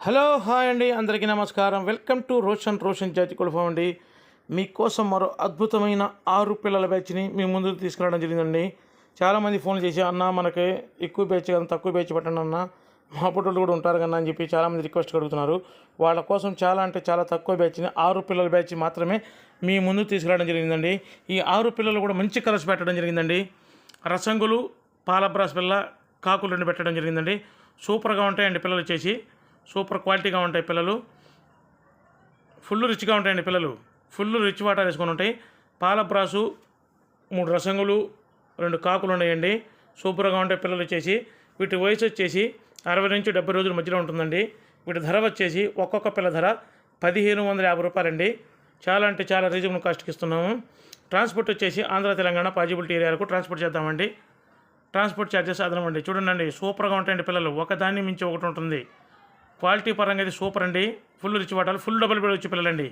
Hello hi అండి. అందరికీ నమస్కారం. వెల్కమ్ టు రోషన్ రోషన్ జాతి కులఫం అండి. మీకోసం మరో అద్భుతమైన ఆరు పిల్లల బ్యాచ్ని మీ ముందుకు తీసుకురావడం జరిగిందండి. చాలామంది ఫోన్ చేసి అన్న మనకి ఎక్కువ బ్యాచ్ కదా తక్కువ బ్యాచ్ పెట్టండి అన్న. మా పుట్టులు కూడా ఉంటారు కన్నా అని చెప్పి చాలామంది రిక్వెస్ట్ అడుగుతున్నారు. వాళ్ళ కోసం చాలా అంటే చాలా తక్కువ బ్యాచ్ని ఆరు పిల్లల బ్యాచ్ మాత్రమే మీ ముందు తీసుకురావడం జరిగిందండి. ఈ ఆరు పిల్లలు కూడా మంచి కలర్స్ పెట్టడం జరిగిందండి. రసంగులు పాలబ్రాస్ పిల్ల కాకులు రెండు పెట్టడం జరిగిందండి. సూపర్గా ఉంటాయండి పిల్లలు వచ్చేసి సూపర్ క్వాలిటీగా ఉంటాయి పిల్లలు. ఫుల్ రిచ్గా ఉంటాయండి పిల్లలు. ఫుల్ రిచ్ వాటర్ వేసుకొని ఉంటాయి. పాల బ్రాసు మూడు రసంగులు రెండు కాకులు ఉన్నాయండి. సూపర్గా ఉంటాయి పిల్లలు వచ్చేసి. వీటి వయసు వచ్చేసి అరవై నుంచి డెబ్బై రోజుల మధ్యలో ఉంటుందండి. వీటి ధర వచ్చేసి ఒక్కొక్క పిల్ల ధర పదిహేను వందల యాభై రూపాయలండి. చాలా అంటే చాలా రీజనబుల్ కాస్ట్కి ఇస్తున్నాము. ట్రాన్స్పోర్ట్ వచ్చేసి ఆంధ్ర తెలంగాణ పాజిబిలిటీ ఏరియాలకు ట్రాన్స్పోర్ట్ చేద్దామండి. ట్రాన్స్పోర్ట్ ఛార్జెస్ అదనమండి చూడండి సూపర్గా ఉంటాయండి పిల్లలు. ఒకదాన్ని మించి ఒకటి ఉంటుంది. క్వాలిటీ పరంగా అయితే సూపర్ అండి. ఫుల్ రిచ్ వాటాలు ఫుల్ డబుల్ బెడ్ వచ్చి పిల్లలండి.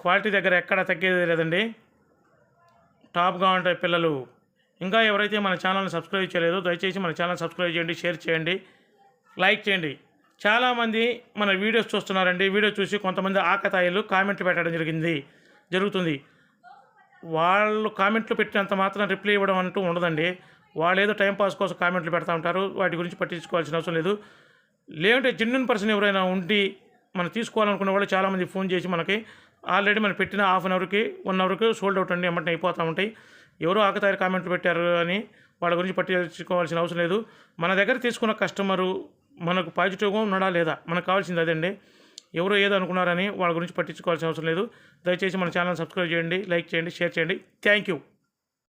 క్వాలిటీ దగ్గర ఎక్కడ తగ్గేది లేదండి. టాప్గా ఉంటాయి పిల్లలు. ఇంకా ఎవరైతే మన ఛానల్ని సబ్స్క్రైబ్ చేయలేదో దయచేసి మన ఛానల్ సబ్స్క్రైబ్ చేయండి షేర్ చేయండి లైక్ చేయండి. చాలామంది మన వీడియోస్ చూస్తున్నారండి. వీడియో చూసి కొంతమంది ఆకతాయిలు కామెంట్లు పెట్టడం జరిగింది జరుగుతుంది. వాళ్ళు కామెంట్లు పెట్టినంత మాత్రం రిప్లై ఇవ్వడం అంటూ ఉండదండి. వాళ్ళు ఏదో టైంపాస్ కోసం కామెంట్లు పెడతా ఉంటారు. వాటి గురించి పట్టించుకోవాల్సిన అవసరం లేదు. లేదంటే జెన్యున్ పర్సన్ ఎవరైనా ఉండి మనం తీసుకోవాలనుకున్న వాళ్ళు చాలామంది ఫోన్ చేసి మనకి ఆల్రెడీ మనం పెట్టిన హాఫ్ అన్ అవర్కి వన్ అవర్కి సోల్డ్ అవుట్ అండి ఎమ్మటే అయిపోతూ ఉంటాయి. ఎవరో ఆకతాయి కామెంట్లు పెట్టారు అని వాళ్ళ గురించి పట్టించుకోవాల్సిన అవసరం లేదు. మన దగ్గర తీసుకున్న కస్టమరు మనకు పాజిటివ్గా ఉన్నాడా లేదా? మనకు కావాల్సింది అదండి. ఎవరో ఏదో అనుకున్నారని వాళ్ళ గురించి పట్టించుకోవాల్సిన అవసరం లేదు. దయచేసి మన ఛానల్ సబ్స్క్రైబ్ చేయండి లైక్ చేయండి షేర్ చేయండి. Thank you